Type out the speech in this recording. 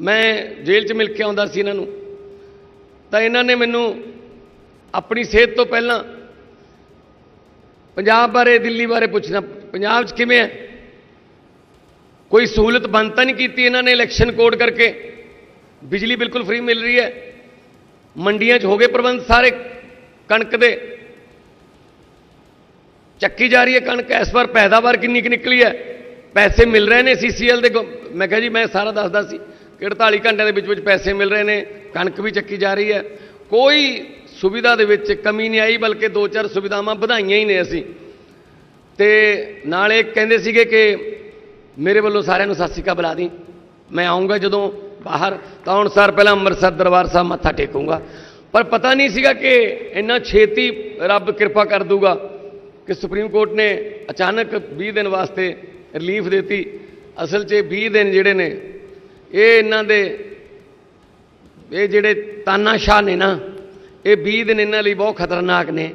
ਮੈਂ ਜੇਲ੍ਹ 'ਚ ਮਿਲ ਕੇ ਆਉਂਦਾ ਸੀ ਇਹਨਾਂ ਨੂੰ। ਤਾਂ ਇਹਨਾਂ ਨੇ ਮੈਨੂੰ ਆਪਣੀ ਸਿਹਤ ਤੋਂ ਪਹਿਲਾਂ ਪੰਜਾਬ ਬਾਰੇ, ਦਿੱਲੀ ਬਾਰੇ ਪੁੱਛਣਾ, ਪੰਜਾਬ 'ਚ ਕਿਵੇਂ ਹੈ? ਕੋਈ ਸਹੂਲਤ ਬੰਦ ਤਾਂ ਨਹੀਂ ਕੀਤੀ ਇਹਨਾਂ ਨੇ ਇਲੈਕਸ਼ਨ ਕੋਡ ਕਰਕੇ? ਬਿਜਲੀ ਬਿਲਕੁਲ ਫ੍ਰੀ ਮਿਲ ਰਹੀ ਹੈ। ਮੰਡੀਆਂ 'ਚ ਹੋ ਗਏ ਪ੍ਰਬੰਧ ਸਾਰੇ ਕਣਕ ਦੇ। ਚੱਕੀ ਜਾ ਰਹੀ ਹੈ ਕਣਕ। ਇਸ ਵਾਰ ਪੈਦਾਵਾਰ ਕਿੰਨੀ ਕੁ ਨਿਕਲੀ ਹੈ? ਪੈਸੇ ਮਿਲ ਰਹੇ ਨੇ ਸੀਸੀਐਲ ਦੇ ਗੋ- ਮੈਂ ਕਿਹਾ ਜੀ, ਮੈਂ ਸਾਰਾ ਦੱਸਦਾ ਸੀ। 48 ਘੰਟਿਆਂ ਦੇ ਵਿੱਚ ਵਿੱਚ ਪੈਸੇ ਮਿਲ ਰਹੇ ਨੇ, ਕਣਕ ਵੀ ਚੱਕੀ ਜਾ ਰਹੀ ਹੈ। ਕੋਈ ਸੁਵਿਧਾ ਦੇ ਵਿੱਚ ਕਮੀ ਨਹੀਂ ਆਈ, ਬਲਕਿ ਦੋ ਚਾਰ ਸੁਵਿਧਾਵਾਂ ਵਧਾਈਆਂ ਹੀ ਨੇ ਅਸੀਂ। ਤੇ ਨਾਲ ਇਹ ਕਹਿੰਦੇ ਸੀਗੇ ਕਿ ਮੇਰੇ ਵੱਲੋਂ ਸਾਰਿਆਂ ਨੂੰ ਸਤਿ ਸ਼੍ਰੀ ਅਕਾਲ ਬੁਲਾ ਦੀ। ਮੈਂ ਆਉਂਗਾ ਜਦੋਂ ਬਾਹਰ, ਤਾਂ ਹੁਣ ਸਰ ਪਹਿਲਾਂ ਅੰਮ੍ਰਿਤਸਰ ਦਰਬਾਰ ਸਾਹਿਬ ਮੱਥਾ ਟੇਕੂੰਗਾ। ਪਰ ਪਤਾ ਨਹੀਂ ਸੀਗਾ ਕਿ ਇੰਨਾ ਛੇਤੀ ਰੱਬ ਕਿਰਪਾ ਕਰ ਦੂਗਾ ਕਿ ਸੁਪਰੀਮ ਕੋਰਟ ਨੇ ਅਚਾਨਕ 20 ਦਿਨ ਵਾਸਤੇ ਰਿਲੀਫ ਦਿੱਤੀ। ਅਸਲ 'ਚ ਇਹ 20 ਦਿਨ ਜਿਹੜੇ ਨੇ ਇਹ ਇਹਨਾਂ ਦੇ, ਇਹ ਜਿਹੜੇ ਤਾਨਾਸ਼ਾਹ ਨੇ ਨਾ, ਇਹ 20 ਦਿਨ ਇਹਨਾਂ ਲਈ ਬਹੁਤ ਖਤਰਨਾਕ ਨੇ।